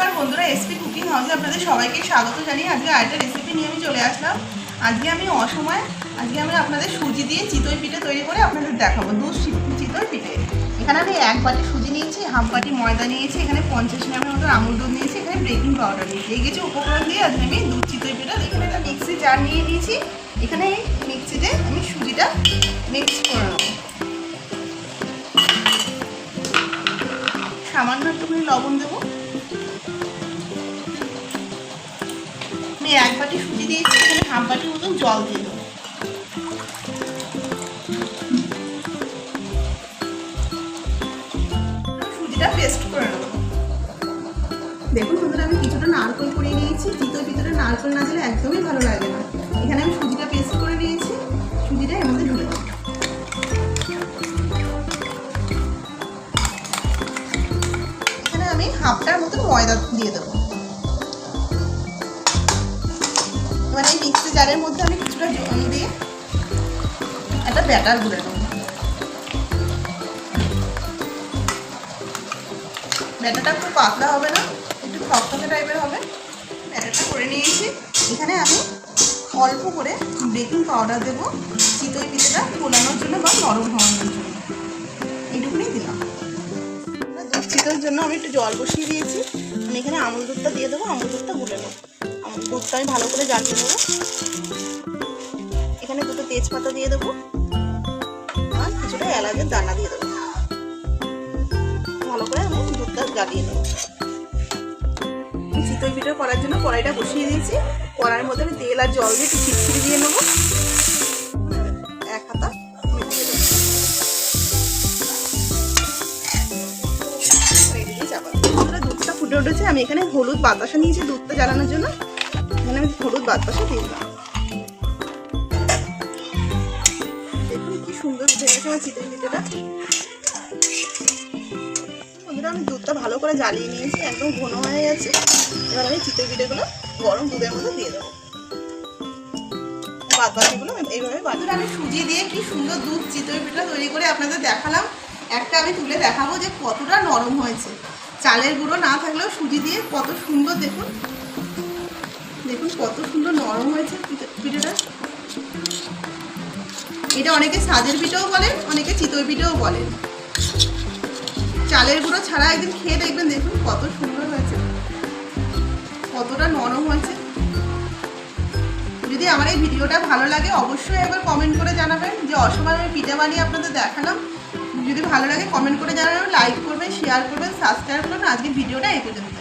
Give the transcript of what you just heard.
নমস্কার বন্ধুরা SP cooking হাউসে আপনাদের সবাইকে স্বাগত জানিয়ে আজকে আরেকটা রেসিপি নিয়ে আমি চলে আসলাম। আজকে আমি অসময়, আজকে আমি আপনাদের সুজি দিয়ে চিতই পিঠে তৈরি করে আপনাদের দেখাবো চি- চিতই পিঠে। এখানে আমি এক বাটি সুজি নিয়েছি, হাফ বাটি ময়দা নিয়েছি, এখানে পঞ্চাশ গ্রামের মতো আমুল দুধ নিয়েছি, এখানে বেকিং পাউডার নিয়েছি। এই কিছু উপকরণ দিয়ে আজকে আমি দুধ চিতই পিঠা, এখানে একটা মিক্সি জার নিয়ে নিয়েছি। এখানে মিক্সিতে আমি সুজিটা মিক্স করে নেব। সামান্য একটুখানি লবণ দেবো। আমি এক বাটি সুজি দিয়েছি, এখানে হাফ বাটির মতন জল দিয়ে দেবো। সুজিটা পেস্ট করে নেব। দেখুন বন্ধুরা, আমি কিছুটা নারকল করে নিয়েছি। চিতোর ভিতরে নারকল না দিলে একদমই ভালো লাগে না। এখানে আমি সুজিটা পেস্ট করে নিয়েছি। সুজিটা এর মধ্যে ঢুকে এখানে আমি হাফটার মতো ময়দা দিয়ে দেবো। জারের মধ্যে আমি কিছুটা জল দিয়ে একটা ব্যাটার গুলে নেব। ব্যাটারটা খুব পাতলা হবে না, একটু থকথকে টাইপের হবে। ব্যাটারটা করে নিয়েছি। এখানে আমি অল্প করে বেকিং পাউডার দেবো চিতই পিঠেটা গোলানোর জন্য বা নরম হওয়ানোর জন্য। এইটুকুনি দিলাম। চিতোর জন্য আমি একটু জল বসিয়ে দিয়েছি। আমি এখানে আমুল দুধটা দিয়ে দেবো, আমুল দুধটা গুলে নেব আমি ভালো করে জ্বালিয়ে নেব। এখানে দুটো তেজপাতা দিয়ে দেবো আর কিছুটা এলাচের দানা দিয়ে দেবো। ভালো করে আমি দুধটা জ্বালিয়ে নেব। চিতই পিঠে করার জন্য কড়াইটা বসিয়ে দিয়েছি। কড়াইয়ের মধ্যে আমি তেল আর জল দিয়ে একটু দিয়ে নেব। এক দেবো দেবো। দুধটা ফুটে উঠেছে। আমি এখানে হলুদ বাতাসা নিয়েছি দুধটা জ্বালানোর জন্য। এখানে আমি হলুদ বাতাসা দিয়ে দিলাম। দেখুন কি সুন্দর উঠে গেছে আমার চিতই আমি দুধটা ভালো করে জ্বালিয়ে নিয়েছি, একদম ঘন হয়ে গেছে। এবার আমি চিতই পিঠেগুলো গরম দুধের মধ্যে দিয়ে দেবো। বাদ বাকিগুলো এইভাবে বাদুরা আমি সুজি দিয়ে কি সুন্দর দুধ চিতই পিঠা তৈরি করে আপনাদের দেখালাম। একটা আমি তুলে দেখাবো যে কতটা নরম হয়েছে। চালের গুঁড়ো না থাকলেও সুজি দিয়ে কত সুন্দর দেখুন। দেখুন কত সুন্দর নরম হয়েছে পিঠে- পিঠেটা। এটা অনেকে সাজের পিঠেও বলেন অনেকে চিতই পিঠেও বলেন চালের গুঁড়ো ছাড়া একদিন খেয়ে দেখবেন, দেখুন কত সুন্দর হয়েছে। কতটা নরম হয়েছে। যদি আমার এই ভিডিওটা ভালো লাগে, অবশ্যই একবার কমেন্ট করে জানাবেন যে অসময় আমি পিঠা বানিয়ে আপনাদের দেখালাম। যদি ভালো লাগে কমেন্ট করে জানাবেন লাইক করবেন শেয়ার করবেন সাবস্ক্রাইব করবেন আজকে ভিডিওটা এই পর্যন্ত।